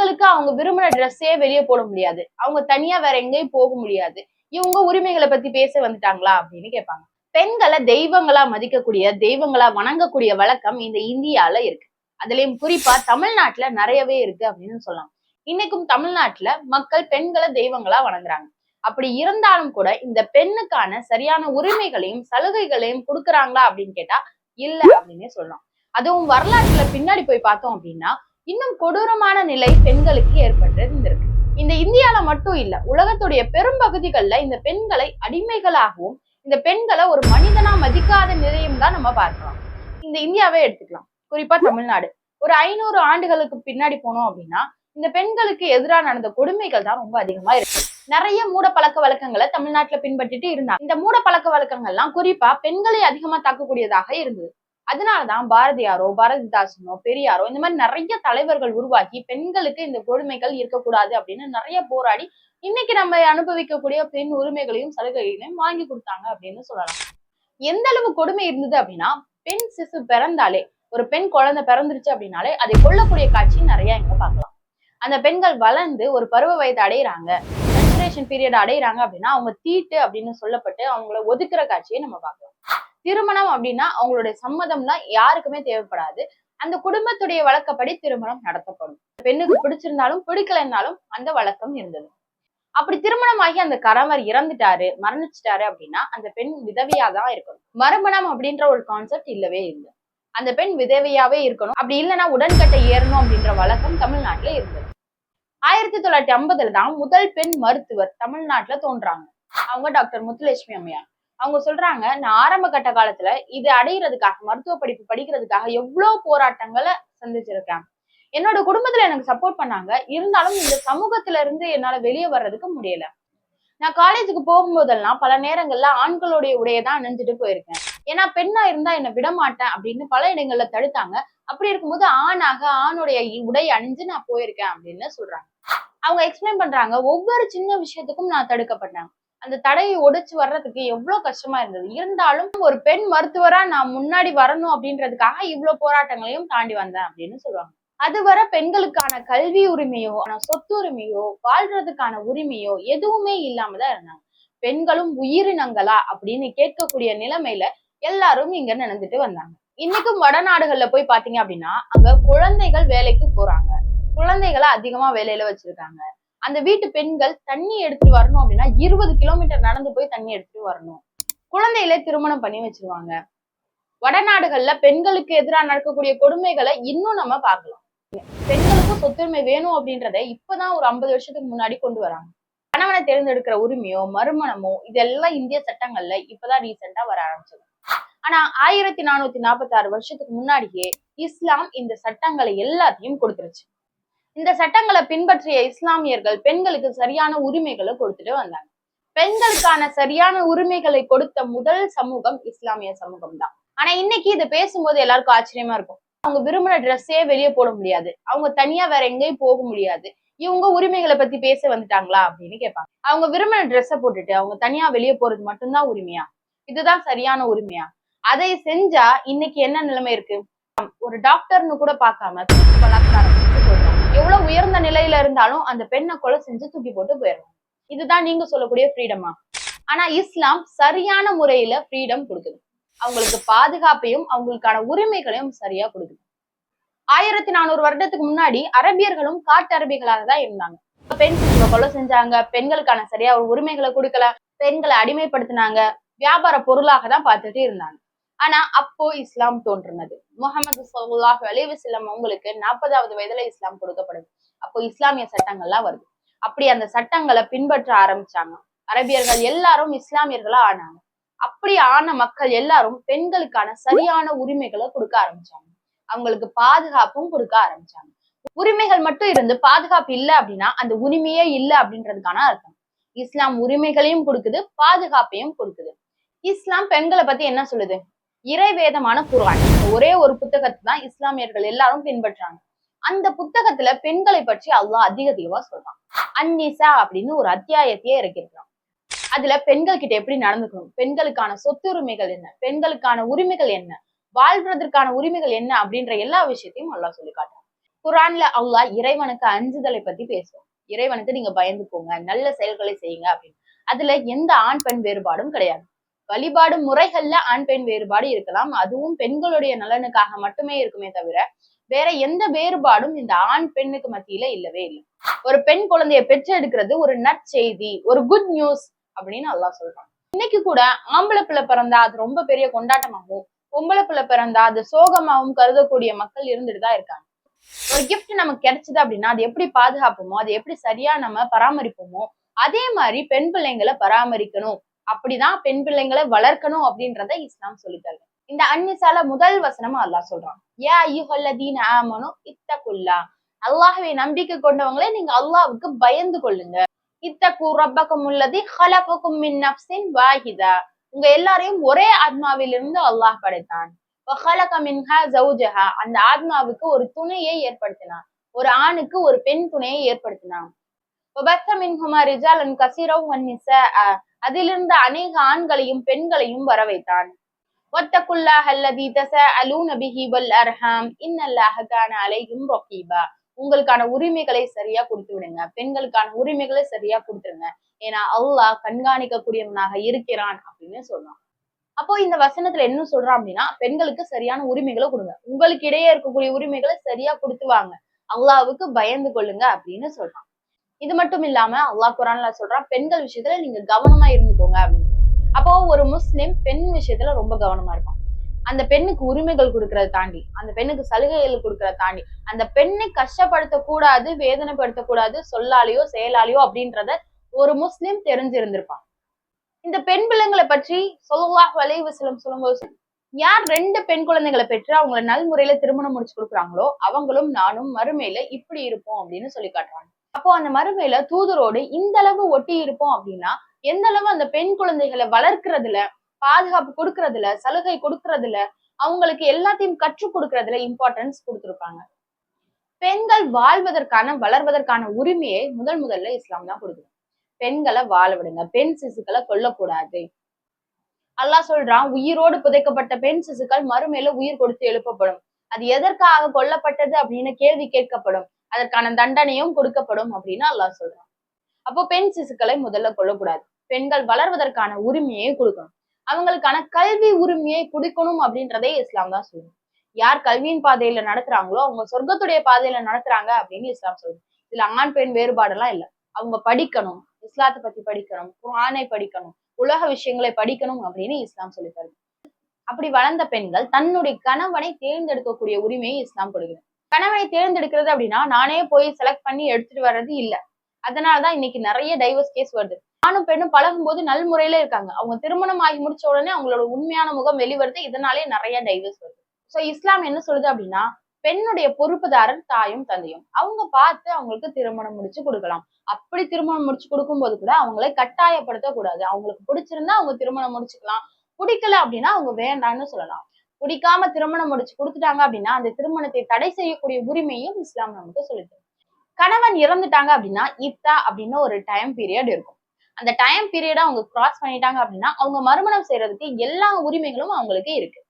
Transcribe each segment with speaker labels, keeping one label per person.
Speaker 1: பெண்களுக்கு அவங்க விரும்பின ட்ரெஸ்ஸே வெளியே போட முடியாது. அவங்க தனியா வேற எங்கேயும் போக முடியாது. இவங்க உரிமைகளை பத்தி பேச வந்துட்டாங்களா அப்படின்னு கேட்பாங்க. பெண்களை தெய்வங்களா மதிக்கக்கூடிய தெய்வங்களா வணங்கக்கூடிய வழக்கம் இந்த இந்தியால இருக்கு. அதுலயும் குறிப்பா தமிழ்நாட்டுல நிறையவே இருக்கு அப்படின்னு சொல்லலாம். இன்னைக்கும் தமிழ்நாட்டுல மக்கள் பெண்களை தெய்வங்களா வணங்குறாங்க. அப்படி இருந்தாலும் கூட இந்த பெண்ணுக்கான சரியான உரிமைகளையும் சலுகைகளையும் கொடுக்குறாங்களா அப்படின்னு கேட்டா இல்ல அப்படின்னே சொல்லலாம். அதுவும் வரலாற்றுல பின்னாடி போய் பார்த்தோம் அப்படின்னா இன்னும் கொடூரமான நிலை பெண்களுக்கு ஏற்பட்டு இருந்திருக்கு இந்த இந்தியால மட்டும் இல்ல உலகத்துடைய பெரும்பகுதிகள்ல இந்த பெண்களை அடிமைகளாகவும் இந்த பெண்களை ஒரு மனிதனா மதிக்காத நிலையும் தான் நம்ம பார்க்கலாம் இந்த இந்தியாவே எடுத்துக்கலாம். குறிப்பா தமிழ்நாடு. ஒரு ஐநூறு ஆண்டுகளுக்கு பின்னாடி போனோம் அப்படின்னா இந்த பெண்களுக்கு எதிராக நடந்த கொடுமைகள் தான் ரொம்ப அதிகமா இருக்கு. நிறைய மூட பழக்க வழக்கங்களை தமிழ்நாட்டுல பின்பற்றிட்டு இருந்தாங்க. இந்த மூட பழக்க வழக்கங்கள்லாம் குறிப்பா பெண்களை அதிகமா தாக்கக்கூடியதாக இருந்தது. அதனாலதான் பாரதியாரோ பாரதிதாசனோ பெரியாரோ இந்த மாதிரி நிறைய தலைவர்கள் உருவாக்கி பெண்களுக்கு இந்த கொடுமைகள் இருக்கக்கூடாது அப்படின்னு நிறைய போராடி இன்னைக்கு நம்ம அனுபவிக்கக்கூடிய பெண் உரிமைகளையும் சலுகைகளையும் வாங்கி கொடுத்தாங்க அப்படின்னு சொல்லலாம். எந்த அளவு கொடுமை இருந்தது அப்படின்னா பெண் சிசு பிறந்தாலே ஒரு பெண் குழந்தை பிறந்துருச்சு அப்படின்னாலே அதை கொல்லக்கூடிய காட்சி நிறைய இங்க பார்க்கலாம். அந்த பெண்கள் வளர்ந்து ஒரு பருவ வயது அடையிறாங்க. மென்சுரேஷன் பீரியட் அடையிறாங்க அப்படின்னா அவங்க தீட்டு அப்படின்னு சொல்லப்பட்டு அவங்கள ஒதுக்குற காட்சியை நம்ம பார்க்கலாம். திருமணம் அப்படின்னா அவங்களுடைய சம்மதம் தான் யாருக்குமே தேவைப்படாது. அந்த குடும்பத்துடைய வழக்கப்படி திருமணம் நடத்தப்படும். பெண்ணுக்கு பிடிச்சிருந்தாலும் பிடிக்கலைன்னாலும் அந்த வழக்கம் இருந்தது. அப்படி திருமணமாகி அந்த கணவர் இறந்துட்டாரு மரணிச்சிட்டாரு அப்படின்னா அந்த பெண் விதவையா தான் இருக்கணும். மறுமணம் அப்படின்ற ஒரு கான்செப்ட் இல்லவே இல்லை. அந்த பெண் விதவையாவே இருக்கணும். அப்படி இல்லைன்னா உடன்கட்டை ஏறணும் அப்படின்ற வழக்கம் தமிழ்நாட்டுல இருந்தது. ஆயிரத்தி தொள்ளாயிரத்தி ஐம்பதுல தான் முதல் பெண் மருத்துவர் தமிழ்நாட்டுல தோன்றாங்க. அவங்க டாக்டர் முத்துலட்சுமி அம்மையார். அவங்க சொல்றாங்க நான் ஆரம்ப கட்ட காலத்துல இது அடையிறதுக்காக மருத்துவ படிப்பு படிக்கிறதுக்காக எவ்வளவு போராட்டங்களை சந்திச்சிருக்கேன். என்னோட குடும்பத்துல எனக்கு சப்போர்ட் பண்ணாங்க. இருந்தாலும் இந்த சமூகத்துல இருந்து என்னால வெளியே வர்றதுக்கு முடியல. நான் காலேஜுக்கு போகும்போதெல்லாம் பல நேரங்கள்ல ஆண்களுடைய உடையை தான் அணிஞ்சிட்டு போயிருக்கேன். ஏன்னா பெண்ணா இருந்தா என்னை விட மாட்டேன் அப்படின்னு பல இடங்கள்ல தடுத்தாங்க. அப்படி இருக்கும்போது ஆணாக ஆணுடைய உடை அணிஞ்சு நான் போயிருக்கேன் அப்படின்னு சொல்றாங்க. அவங்க எக்ஸ்பிளைன் பண்றாங்க. ஒவ்வொரு சின்ன விஷயத்துக்கும் நான் தடுக்கப்பட்டேன். அந்த தடையை ஒடிச்சு வர்றதுக்கு எவ்வளவு கஷ்டமா இருந்தது. இருந்தாலும் ஒரு பெண் மருத்துவரா நான் முன்னாடி வரணும் அப்படின்றதுக்காக இவ்வளவு போராட்டங்களையும் தாண்டி வந்தேன் அப்படின்னு சொல்லுவாங்க. அதுவரை பெண்களுக்கான கல்வி உரிமையோ சொத்து உரிமையோ வாழ்றதுக்கான உரிமையோ எதுவுமே இல்லாம தான் இருந்தாங்க. பெண்களும் உயிரினங்களா அப்படின்னு கேட்கக்கூடிய நிலைமையில எல்லாரும் இங்க நடந்துட்டு வந்தாங்க. இன்னைக்கும் வடநாடுகள்ல போய் பாத்தீங்க அப்படின்னா அங்க குழந்தைகள் வேலைக்கு போறாங்க. குழந்தைகளை அதிகமா வேலையில வச்சிருக்காங்க. அந்த வீட்டு பெண்கள் தண்ணி எடுத்துட்டு வரணும் அப்படின்னா இருபது கிலோமீட்டர் நடந்து போய் தண்ணி எடுத்துட்டு வரணும். குழந்தைகளை திருமணம் பண்ணி வச்சிருவாங்க. வடநாடுகள்ல பெண்களுக்கு எதிராக நடக்கக்கூடிய கொடுமைகளை இன்னும் நம்ம பார்க்கலாம். பெண்களுக்கும் சொத்துரிமை வேணும் அப்படின்றத இப்பதான் ஒரு ஐம்பது வருஷத்துக்கு முன்னாடி கொண்டு வராங்க. கணவனை தேர்ந்தெடுக்கிற உரிமையோ மறுமணமோ இதெல்லாம் இந்திய சட்டங்கள்ல இப்பதான் ரீசெண்டா வர ஆரம்பிச்சது. ஆனா ஆயிரத்தி நானூத்தி நாற்பத்தி ஆறு வருஷத்துக்கு முன்னாடியே இஸ்லாம் இந்த சட்டங்களை எல்லாத்தையும் கொடுத்துருச்சு. இந்த சட்டங்களை பின்பற்றிய இஸ்லாமியர்கள் பெண்களுக்கு சரியான உரிமைகளை கொடுத்துட்டு வந்தாங்க. பெண்களுக்கான சரியான உரிமைகளை கொடுத்த முதல் சமூகம் இஸ்லாமிய சமூகம் தான் ஆனா இன்னைக்கு இதை பேசும்போது எல்லாருக்கும் ஆச்சரியமா இருக்கும். அவங்க விரும்பின ட்ரெஸ்ஸே வெளியே போட முடியாது. அவங்க தனியா வேற எங்கேயும் போக முடியாது. இவங்க உரிமைகளை பத்தி பேச வந்துட்டாங்களா அப்படின்னு கேட்பாங்க. அவங்க விரும்பின ட்ரெஸ்ஸை போட்டுட்டு அவங்க தனியா வெளியே போறது மட்டும்தான் உரிமையா? இதுதான் சரியான உரிமையா? அதை செஞ்சா இன்னைக்கு என்ன நிலைமை இருக்கு? ஒரு டாக்டர்னு கூட பார்க்காம பலாத்காரம் செஞ்சு போடுறாங்க எவ்வளவு உயர்ந்த நிலையில இருந்தாலும் அந்த பெண்ணை கொலை செஞ்சு தூக்கி போட்டு போயிடணும். இதுதான் நீங்க சொல்லக்கூடிய ஃப்ரீடமா ஆனா இஸ்லாம் சரியான முறையில ஃப்ரீடம் கொடுக்குது. அவங்களுக்கு பாதுகாப்பையும் அவங்களுக்கான உரிமைகளையும் சரியா கொடுக்குது. ஆயிரத்தி நானூறு வருடத்துக்கு முன்னாடி அரபியர்களும் காட்டு அரபிகளாக தான் இருந்தாங்க. பெண் கொலை செஞ்சாங்க பெண்களுக்கான சரியா ஒரு உரிமைகளை கொடுக்கல பெண்களை அடிமைப்படுத்தினாங்க வியாபார பொருளாக தான் பார்த்துட்டு இருந்தாங்க. ஆனா அப்போ இஸ்லாம் தோன்றுனது. முகமது சல்லாஹ் அலைவசல்லம் அவங்களுக்கு நாற்பதாவது வயதுல இஸ்லாம் கொடுக்கப்படுது. அப்போ இஸ்லாமிய சட்டங்கள்லாம் வருது. அப்படி அந்த சட்டங்களை பின்பற்ற ஆரம்பிச்சாங்க. அரபியர்கள் எல்லாரும் இஸ்லாமியர்களா ஆனாங்க. அப்படி ஆன மக்கள் எல்லாரும் பெண்களுக்கான சரியான உரிமைகளை கொடுக்க ஆரம்பிச்சாங்க. அவங்களுக்கு பாதுகாப்பும் கொடுக்க ஆரம்பிச்சாங்க. உரிமைகள் மட்டும் இருந்து பாதுகாப்பு இல்லை அப்படின்னா அந்த உரிமையே இல்லை அப்படின்றதுக்கான அர்த்தம். இஸ்லாம் உரிமைகளையும் கொடுக்குது பாதுகாப்பையும் கொடுக்குது. இஸ்லாம் பெண்களை பத்தி என்ன சொல்லுது? இறைவேதமான குர்ஆன். ஒரே ஒரு புத்தகத்தை தான் இஸ்லாமியர்கள் எல்லாரும் பின்பற்றாங்க. அந்த புத்தகத்துல பெண்களை பற்றி அல்லாஹ் அதிக அதிகமா சொல்றான். அந்நிசா அப்படின்னு ஒரு அத்தியாயத்தையே இறக்கிருக்கிறான் அதுல பெண்கள் கிட்ட எப்படி நடந்துக்கணும்? பெண்களுக்கான சொத்துரிமைகள் என்ன? பெண்களுக்கான உரிமைகள் என்ன? வாழ்றதற்கான உரிமைகள் என்ன? அப்படின்ற எல்லா விஷயத்தையும் அல்லாஹ் சொல்லி காட்டுறான். குரான்ல அல்லாஹ் இறைவனுக்கு அஞ்சுதலை பத்தி பேசுவோம் இறைவனுக்கு நீங்க பயந்து போங்க நல்ல செயல்களை செய்யுங்க அப்படின்னு. அதுல எந்த ஆண் பெண் வேறுபாடும் கிடையாது. வழிபாடு முறைகள்ல ஆண் பெண் வேறுபாடு இருக்கலாம். அதுவும் பெண்களுடைய நலனுக்காக மட்டுமே இருக்குமே தவிர வேற எந்த வேறுபாடும் இந்த ஆண் பெண்ணுக்கு மத்தியில இல்லவே இல்லை. ஒரு பெண் குழந்தைய பெற்றெடுக்கிறது ஒரு நற்செய்தி ஒரு குட் நியூஸ் அப்படின்னு அல்லாஹ் சொல்றான். இன்னைக்கு கூட ஆம்பளை பிள்ளை பிறந்தா அது ரொம்ப பெரிய கொண்டாட்டமாகவும் பொம்பளை பிள்ளை பிறந்தா அது சோகமாகவும் கருதக்கூடிய மக்கள் இருந்துட்டு தான் இருக்காங்க. ஒரு கிஃப்ட் நமக்கு கிடைச்சது அப்படின்னா அது எப்படி பாதுகாப்போமோ அதை எப்படி சரியா நம்ம பராமரிப்போமோ அதே மாதிரி பெண் பிள்ளைங்களை பராமரிக்கணும். அப்படிதான் பெண் பிள்ளைங்களை வளர்க்கணும் அப்படின்றத இஸ்லாம் சொல்லித்தருது இந்த அன்னிசால முதல் வசனமா அல்லாஹ் சொல்றான். ஏ ஐயுஹல்லதீன் ஆமனு இத்தகுல்லா. அல்லாஹுவை நம்பிக்கை கொண்டவங்களே நீங்க அல்லாவுக்கு பயந்து கொள்ளுங்க. இத்தகு ரப்பக்கும் உள்ளது ஹலபுக்கும் மின் நப்சின் வாஹிதா. உங்க எல்லாரையும் ஒரே ஆத்மாவிலிருந்து அல்லாஹ் படைத்தான். அந்த ஆத்மாவுக்கு ஒரு துணையை ஏற்படுத்தினான். ஒரு ஆணுக்கு ஒரு பெண் துணையை ஏற்படுத்தினான். அதிலிருந்து அநேக ஆண்களையும் பெண்களையும் வர வைத்தான் واتقوا الله الذي تساءلون به والارحام ان الله كان عليكم رقيبا உங்களுக்கான உரிமைகளை சரியா கொடுத்து விடுங்க பெண்களுக்கான உரிமைகளை சரியா கொடுத்துருங்க ஏன்னா அல்லாஹ் கண்காணிக்கக்கூடியவனாக இருக்கிறான் அப்படின்னு சொல்றான் அப்போ இந்த வசனத்துல என்ன சொல்றான் அப்படின்னா பெண்களுக்கு சரியான உரிமைகளை கொடுங்க உங்களுக்கு இடையே இருக்கக்கூடிய உரிமைகளை சரியா கொடுத்து வாங்க அல்லாஹ்வுக்கு பயந்து கொள்ளுங்க அப்படின்னு சொல்றான் இது மட்டும் இல்லாம அல்லாஹ் குரான்ல சொல்றான் பெண்கள் விஷயத்துல நீங்க கவனமா இருந்துக்கோங்க அப்படின்னு அப்போ ஒரு முஸ்லிம் பெண் விஷயத்துல ரொம்ப கவனமா இருப்பான். அந்த பெண்ணுக்கு உரிமைகள் கொடுக்கறத தாண்டி அந்த பெண்ணுக்கு சலுகைகள் கொடுக்கறத தாண்டி அந்த பெண்ணை கஷ்டப்படுத்த கூடாது வேதனைப்படுத்த கூடாது சொல்லாலேயோ செயலாலேயோ அப்படின்றத ஒரு முஸ்லிம் தெரிஞ்சிருந்திருப்பான். இந்த பெண் பிள்ளைங்களை பற்றி சொல்லுவாஹ் வளைவு செல்லும் சொல்லும்போது யார் ரெண்டு பெண் குழந்தைகளை பெற்று அவங்களை நல்முறையில திருமணம் முடிச்சு கொடுக்குறாங்களோ அவங்களும் நானும் மறுமையில இப்படி இருப்போம் அப்படின்னு சொல்லி காட்டுறாங்க. அப்போ அந்த மறுமையில தூதரோடு இந்த அளவு ஒட்டி இருப்போம் அப்படின்னா எந்த அளவு அந்த பெண் குழந்தைகளை வளர்க்கறதுல பாதுகாப்பு கொடுக்கறதுல சலுகை கொடுக்கறதுல அவங்களுக்கு எல்லாத்தையும் கற்றுக் கொடுக்கறதுல இம்பார்ட்டன்ஸ் கொடுத்துருப்பாங்க. பெண்கள் வாழ்வதற்கான வளர்வதற்கான உரிமையை முதல் முதல்ல இஸ்லாம் தான் கொடுக்குது. பெண்களை வாழ விடுங்க. பெண் சிசுக்களை கொல்லக்கூடாது. அல்லாஹ் சொல்றான் உயிரோடு புதைக்கப்பட்ட பெண் சிசுக்கள் மறுமையில உயிர் கொடுத்து எழுப்பப்படும். அது எதற்காக கொல்லப்பட்டது அப்படின்னு கேள்வி கேட்கப்படும். அதற்கான தண்டனையும் கொடுக்கப்படும் அப்படின்னு அல்லாஹ் சொல்றான். அப்போ பெண் சிசுக்களை முதல்ல கொல்லக்கூடாது. பெண்கள் வளர்வதற்கான உரிமையை கொடுக்கணும். அவங்களுக்கான கல்வி உரிமையை கொடுக்கணும் அப்படின்றதே இஸ்லாம் தான் சொல்லணும் யார் கல்வியின் பாதையில நடத்துறாங்களோ அவங்க சொர்க்கத்துடைய பாதையில நடத்துறாங்க அப்படின்னு இஸ்லாம் சொல்லுது. இதுல ஆண் பெண் வேறுபாடெல்லாம் இல்ல. அவங்க படிக்கணும் இஸ்லாத்தை பத்தி படிக்கணும் குரானை படிக்கணும் உலக விஷயங்களை படிக்கணும் அப்படின்னு இஸ்லாம் சொல்லி தருது. அப்படி வளர்ந்த பெண்கள் தன்னுடைய கணவனை தேர்ந்தெடுக்கக்கூடிய உரிமையை இஸ்லாம் கொடுக்குது. கணவனை தேர்ந்தெடுக்கிறது அப்படின்னா நானே போய் செலக்ட் பண்ணி எடுத்துட்டு வர்றது இல்ல. அதனாலதான் இன்னைக்கு நிறைய டைவர்ஸ் கேஸ் வருது. ஆணும் பெண்ணும் பழகும் போது நல்முறையில இருக்காங்க. அவங்க திருமணம் ஆகி முடிச்ச உடனே அவங்களோட உண்மையான முகம் வெளிவருது. இதனாலே நிறைய டைவர்ஸ் வருது. சோ இஸ்லாம் என்ன சொல்லுது அப்படின்னா பெண்ணுடைய பொறுப்புதாரர் தாயும் தந்தையும். அவங்க பார்த்து அவங்களுக்கு திருமணம் முடிச்சு கொடுக்கலாம். அப்படி திருமணம் முடிச்சு கொடுக்கும்போது கூட அவங்களை கட்டாயப்படுத்த கூடாது. அவங்களுக்கு பிடிச்சிருந்தா அவங்க திருமணம் முடிச்சுக்கலாம். பிடிக்கல அப்படின்னா அவங்க வேண்டாம்னு சொல்லலாம். பிடிக்காம திருமணம் முடிச்சு கொடுத்துட்டாங்க அப்படின்னா அந்த திருமணத்தை தடை செய்யக்கூடிய உரிமையும் இஸ்லாம் நமக்கு சொல்லிட்டு கணவன் இறந்துட்டாங்க அப்படின்னா இத்தா அப்படின்னு ஒரு டைம் பீரியட் இருக்கும். அந்த டைம் பீரியட அவங்க கிராஸ் பண்ணிட்டாங்க அப்படின்னா அவங்க மறுமணம் செய்யறதுக்கு எல்லா உரிமைகளும் அவங்களுக்கு இருக்கு.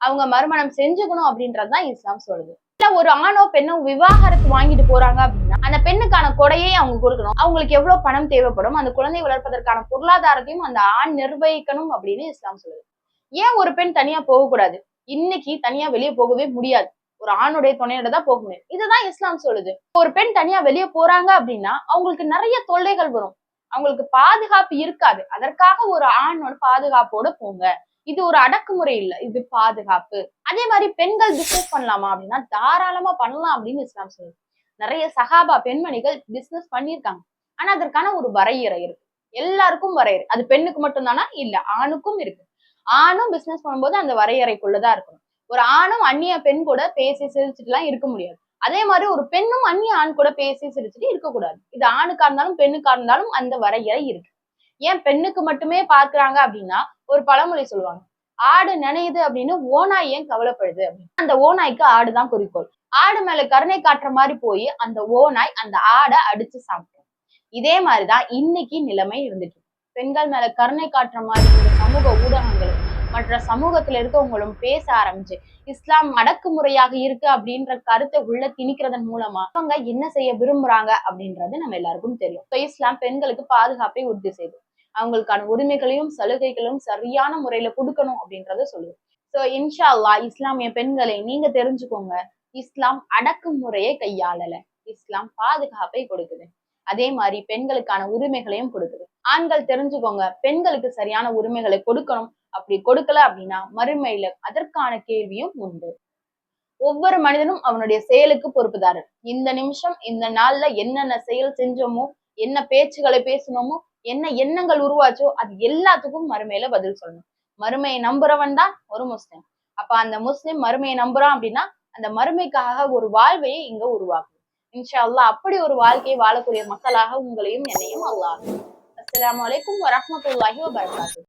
Speaker 1: அவங்க மறுமணம் செஞ்சுக்கணும் அப்படின்றதுதான் இஸ்லாம் சொல்லுது. இல்ல ஒரு ஆணோ பெண்ணோ விவாகரத்து வாங்கிட்டு போறாங்க அப்படின்னா அந்த பெண்ணுக்கான கொடையை அவங்க கொடுக்கணும். அவங்களுக்கு எவ்வளவு பணம் தேவைப்படும் அந்த குழந்தை வளர்ப்பதற்கான பொருளாதாரத்தையும் அந்த ஆண் நிர்வகிக்கணும் அப்படின்னு இஸ்லாம் சொல்லுது. ஏன் ஒரு பெண் தனியா போகக்கூடாது? இன்னைக்கு தனியா வெளியே போகவே முடியாது. ஒரு ஆணுடைய துணையோட தான் போக முடியும். இதுதான் இஸ்லாம் சொல்லுது. ஒரு பெண் தனியா வெளியே போறாங்க அப்படின்னா அவங்களுக்கு நிறைய தொல்லைகள் வரும். அவங்களுக்கு பாதுகாப்பு இருக்காது. அதற்காக ஒரு ஆணோட பாதுகாப்போட போங்க. இது ஒரு அடக்குமுறை இல்ல. இது பாதுகாப்பு. அதே மாதிரி பெண்கள் பிசினஸ் பண்ணலாமா அப்படின்னா தாராளமா பண்ணலாம் அப்படின்னு இஸ்லாம் சொல்லுது. நிறைய சகாபா பெண்மணிகள் பிசினஸ் பண்ணியிருக்காங்க. ஆனா அதற்கான ஒரு வரையறை இருக்கு. எல்லாருக்கும் வரையறை. அது பெண்ணுக்கு மட்டும்தானா? இல்ல ஆணுக்கும் இருக்கு. ஆணும் பிசினஸ் பண்ணும்போது அந்த வரையறைக்குள்ளதான் இருக்கணும். ஒரு ஆணும் அந்நிய பெண் கூட பேசி சிரிச்சுட்டு எல்லாம் இருக்க முடியாது. அதே மாதிரி ஒரு பெண்ணும் அந்நிய ஆண் கூட பேசி சிரிச்சுட்டு இருக்கக்கூடாது. இது ஆணுக்கா இருந்தாலும் பெண்ணுக்கா இருந்தாலும் அந்த வரையறை இருக்கு. ஏன் பெண்ணுக்கு மட்டுமே பார்க்கறாங்க அப்படின்னா ஒரு பழமொழி சொல்லுவாங்க. ஆடு நினையுது அப்படின்னு ஓனாய் ஏன் கவலைப்படுது அப்படின்னு. அந்த ஓநாய்க்கு ஆடுதான் குறிக்கோள். ஆடு மேல கருணை காட்டுற மாதிரி போய் அந்த ஓநாய் அந்த ஆடை அடிச்சு சாப்பிடும். இதே மாதிரிதான் இன்னைக்கு நிலைமை இருந்துட்டு பெண்கள் மேல கருணை காட்டுற மாதிரி இந்த சமூக ஊடகங்கள் மற்ற சமூகத்துல இருக்கவங்களும் பேச ஆரம்பிச்சு இஸ்லாம் அடக்குமுறையாக இருக்கு அப்படின்ற கருத்தை உள்ள திணிக்கிறதன் மூலமா அவங்க என்ன செய்ய விரும்புறாங்க அப்படின்றது நம்ம எல்லாருக்கும் தெரியும். இஸ்லாம் பெண்களுக்கு பாதுகாப்பை உறுதி செய்யுது அவங்களுக்கான உரிமைகளையும் சலுகைகளும் சரியான முறையில கொடுக்கணும் அப்படின்றத சொல்லுது. சோ இன்ஷா அல்லா இஸ்லாமிய பெண்களை நீங்க தெரிஞ்சுக்கோங்க. இஸ்லாம் அடக்குமுறையை கையாளல. இஸ்லாம் பாதுகாப்பை கொடுக்குது. அதே மாதிரி பெண்களுக்கான உரிமைகளையும் கொடுக்குது. ஆண்கள் தெரிஞ்சுக்கோங்க பெண்களுக்கு சரியான உரிமைகளை கொடுக்கணும். அப்படி கொடுக்கல அப்படின்னா மறுமையில அதற்கான கேள்வியும் உண்டு. ஒவ்வொரு மனிதனும் அவனுடைய செயலுக்கு பொறுப்புதாரர். இந்த நிமிஷம் இந்த நாள்ல என்னென்ன செயல் செஞ்சோமோ என்ன பேச்சுகளை பேசணுமோ என்ன எண்ணங்கள் உருவாச்சோ அது எல்லாத்துக்கும் மறுமையில பதில் சொல்லணும். மறுமையை நம்புறவன் தான் ஒரு முஸ்லிம். அப்ப அந்த முஸ்லிம் மறுமையை நம்புறான் அப்படின்னா அந்த மறுமைக்காக ஒரு வாழ்வையை இங்க உருவாக்கும் இன்ஷா அல்லாஹ் அப்படி ஒரு வாழ்க்கையை வாழக்கூடிய மக்களாக உங்களையும் என்னையும் அல்லாஹ். அஸ்லாம் வலைக்கம் வரமத்துல்லாஹி வபரகாத்துஹு